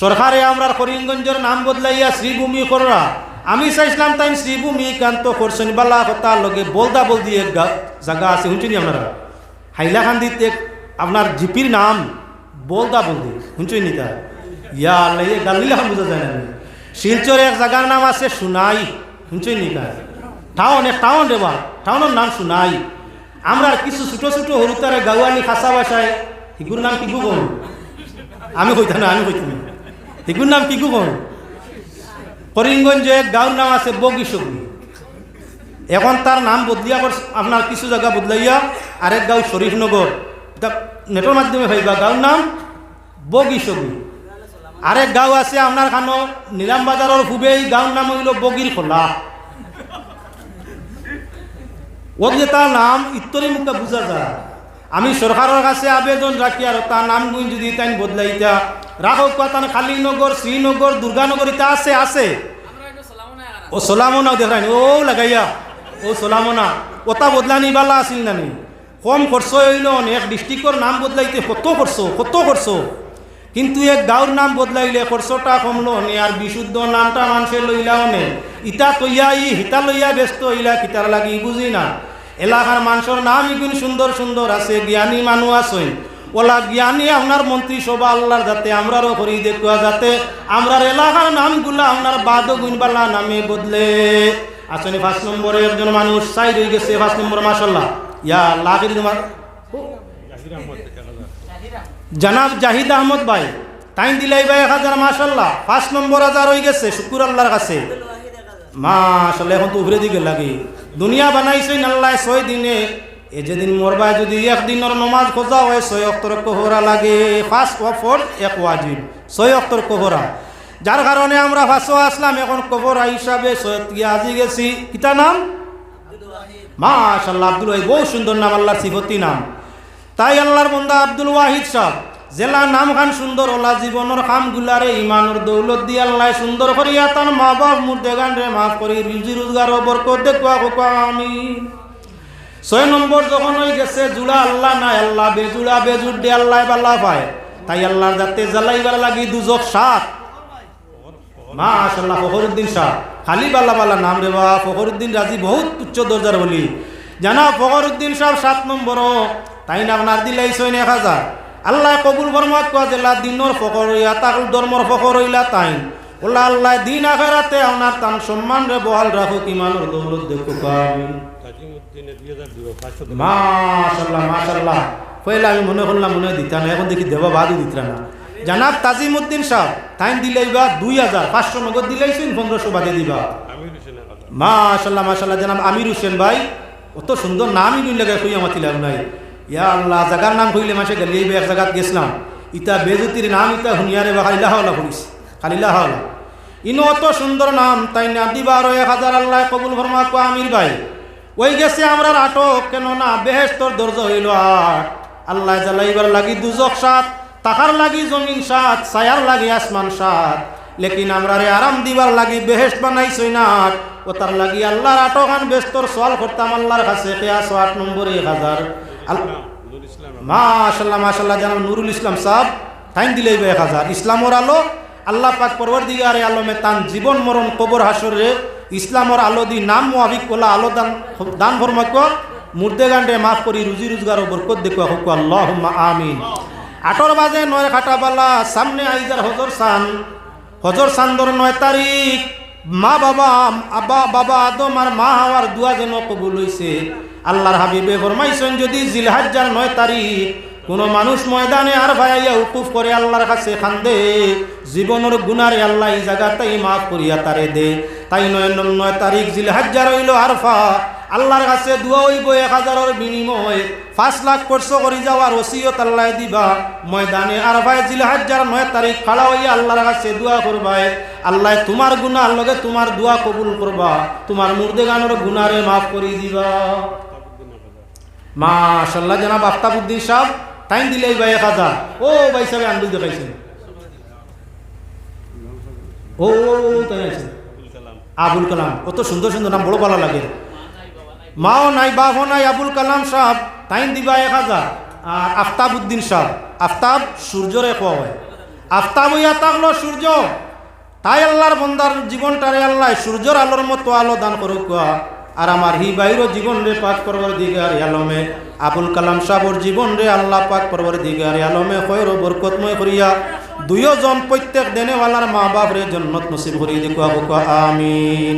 সরকারে আমরা করিমগঞ্জের নাম বদলাইয়া শ্রীভূমি কররা আমি চাইছিলাম তাই শ্রীভূমি কান্ত করছেন। বালা কথা লগে বলদা বল দিয়ে জায়গা আছে শুনছেন আপনারা? হাইলাকান্দিতে আপনার জিপির নাম বলদা বলদি শুনছেন নি তা? ইয়া আল্লাহ গালিলাম বোঝা যায় না শিলচরে এক জায়গার নাম আছে সুনাই শুনছেন নি তা? টাউন, এক টাউন রেবা টাউনের নাম সুনাই। আমরা কিছু ছোট ছোট হরুতারে গাওয়ানি খাসা বাসায়, হিগুর নাম কিগু কোন আমি কইতা না, আমি কইতাম হিগুর নাম কিগু কোন করিমগঞ্জে এক গাঁওর নাম আছে বগি সগি এখন তার নাম বদলিয়া আপনার কিছু জায়গা বদলাইয়া আরেক গাঁও শরীফনগর। নেটের মাধ্যমে ভাইবা গাঁওর নাম বগি সগি আরেক গাঁও আছে আপনার খানো নিলাম বাজারের পূবে এই গাঁওর নাম হইল বগির খোলা। ওর যে তার নাম ইত্তরি মুখে বুঝা যায়। আমি সরকারের কাছে আবেদন রাখি আর তার নাম যদি তাই বদলাইতা রাখক তান কালীনগর শ্রীনগর দুর্গানগর ইতা আছে আছে। ও সোলামনা দেখাই ও লাগাইয়া, ও সোলামনা। ওটা বদলানি বালা আসিল নানি। কম খরচ হইল এক ডিস্ট্রিক্টর নাম বদলাইতে কত খরচ কত খরচ? কিন্তু এক গাঁওর নাম বদলাইলে খরচটা কমলো নে আর বিশুদ্ধ নামটা মানুষের লইলাও নে ইটা তৈয়া ই হিতা লইয়া ব্যস্ত হইলা কিতার লাগি বুঝি না। এলাকার মানুষের নাম ইগুন সুন্দর সুন্দর আছে, জ্ঞানী মানুষ আছে ওলা জ্ঞানী আপনার মন্ত্রিসভা আল্লাহর যাতে, আমরারও করি দেখুয়া যাতে আমরার এলাকার নামগুলা আপনার বাদ গুণবালা নামে বদলে। আসলে পাঁচ নম্বরে একজন মানুষ সাইড হয়ে গেছে পাঁচ নম্বর মাসাল্লাহ ইয়া তোমার জানাব জাহিদ আহমদ ভাই, টাইম দিলাই ভাই এক হাজার মাসাল্লাহ পাঁচ নম্বর হাজার হয়ে গেছে, শুকুর আল্লাহর কাছে। মাশাল্লাহ এখন তো উপরে দিকে লাগে। দুনিয়া বানাইছে আল্লাহ ছয় দিনে। এ যেদিন মরবায় যদি একদিনের নমাজ খোঁজা হয়, ছয় অক্তর কোহরা লাগে। ফার্স্ট অফর এক ওয়াজিব। ছয় অক্তর কোহরা। যার কারণে আমরা ফাঁসো আসলাম। এখন কোহরা হিসাবে সৈয়দ আজি গেছি? কিতা নাম? মাশাল্লাহ আব্দুল ওয়াহিদ। বহু সুন্দর নাম, আল্লাহর সিফতি নাম। তাই আল্লাহর বন্দা আব্দুল ওয়াহিদ সাহ জেলা নাম খান সুন্দর ওলা জীবনের খাম গুলারে ইমানের দৌলত দি আল্লাহ সুন্দর করিয়া তার মা বাপ মুর্দে গান রে মাফ করি, রুজি রোজগার বরকত দেখুয়া আমি ছয় নম্বর যখন হয়ে গেছে, জুড়া আল্লাহ নাই, আল্লাহ বেজুড়া বেজুর দে আল্লাহ বাল্লা পায় তাই আল্লাহর যাতে জ্বালাইবার লাগি দুজক সাত। মাশাল্লাহ ফখরুদ্দিন শাহ খালি বাল্লা বাল্লা নাম রে বা ফখরুদ্দিন রাজি বহুত উচ্চ দরজার বলি। জানা, ফখরুদ্দিন সাহেব সাত নম্বর তাই না আপনার দিলাই ছয় এক হাজার। আল্লাহ কবুল ফরমাত কোয়া জেলা দিনর ফখর হইয়া তাকুল ধর্মর ফখর হইলা তাই। ওলা আল্লাহ দিন আখেরাতে আপনার তান সম্মান রে বহাল রাখুক, ইমানের দৌলত দেখো পাবেন মাশাল্লাহ মাশাল্লাহ পয়লা আমি মনে করলাম মনে দিতা না এখন দেখি দেবা বাদই দিতা না। জানাব তাজিমুদ্দিন সাহ তাইন দিলেই বা দুই হাজার পাঁচশো নগদ দিলেইছেন পনেরোশো বাদে দিবা। মাশাল্লাহ মাশাল্লাহ জানাব আমির হোসেন ভাই অত সুন্দর নামই দুই লাগে কই আমার তিলাম নাই। ইয়া আল্লাহ জাগার নাম কইলে মাসে গেলে এই এক জায়গাত গেছিলাম। ইতা বেজতির নাম ইতা হুনিয়ারে বা খালিল্লাহ হলা করিস খালিল্লাহ হলা ইনো অত সুন্দর নাম তাই না দিবা আরও এক হাজার আল্লাহ কবুল ফরমা আমির ভাই। ওই গেছে আমরা আটক কেন না বেহেস্তর দর্জ হইল আট আল্লাহ জ্বালাইবার লাগি দুজক সাত তাহার লাগি জমিন সাত ছায়ার লাগি আসমান সাত। লেকিন আমরা রে আরাম দিবার লাগি বেহেস্ট বানাইছই না আট ও তার লাগি আল্লাহর আটকান বেস্তর সওয়াল করতাম আল্লাহর কাছে কেয়াস আট নম্বর এক হাজার। মাশাল্লাহ মাশাল্লাহ জানাব নুরুল ইসলাম সাহ টাইম দিলেই এক হাজার। ইসলামর আলো আল্লাহ পাক পরবর দিগারে আলমে তান জীবন মরণ কবর হাসরে ইসলামর আলো দি নাম মোয়াবিক কলা আলো দান দান ফরমাক মুর্দে গান্ডে মাফ করি, রুজি রোজগার বরকত দেখুয়া হোক আল্লাহ আমিন। আটর বাজে নয় খাটাবালা সামনে আইজার হজর সান। হজর সান্দর নয় তারিখ। মা বাবা আবা বাবা, আদম আর মা হওয়ার দুয়া যেন কবুল হইছে। আল্লাহর হাবিবে ফরমাইছেন, যদি জিলহাজ্জার নয় তারিখ, কোনো মানুষ ময়দানে আর ভাইয়া উকুফ করে আল্লাহর কাছে খান্দে, জীবনের গুনারে আল্লাহ এই জায়গাতেই মাফ করিয়া তারে দে। তাই নয় নয় তারিখ জিলহাজ্জার হইল আরফা আল্লাহর কাছে দুয়া হইব এক হাজারের বিনিময় পাঁচ লাখ খরচ করে যাওয়ার ওসিয়ত আল্লাহ দিবা ময়দানে আর ভাই জিলহাজ্জার নয় তারিখ খাড়া হইয়া আল্লাহর কাছে দোয়া করবাই আল্লাহ তোমার গুনার লগে তোমার দোয়া কবুল করবা তোমার মুর্দে গানের গুনারে মাফ করে দিবা মাশাল্লাহ জানাব আফতাবুদ্দিন সাহেব টাইম দিলেই ভাই এক হাজার ও ভাই সাহেব আন্দোলন দেখাইছেন ও তাই আছে আবুল কালাম। কত সুন্দর সুন্দর নাম, বড় ভালো লাগে। মাও নাই, বাপও নাই, আবুল কালাম সাহ টাইম দিবা এক হাজার। আর আফতাব উদ্দিন সাহ আফতাব সূর্যরে কোয়া হয়। আফতাব হইয়া থাকল সূর্য। তাই আল্লাহর বন্দার জীবনটারে আল্লাহ সূর্যর আলোর মতো আলো দান করুক আর আমার হি বাইরও জীবন রে পাক করবার দিগার আলমে। আবুল কালাম সাহর জীবন রে আল্লাহ পাক করবার দিগার আলমে। খয়র বরকতময় করিয়া দুইজন প্রত্যেক দেনেওয়ালার মা বাপ রে জন্নত নসিব করিয়ে দেখুয়া আমিন।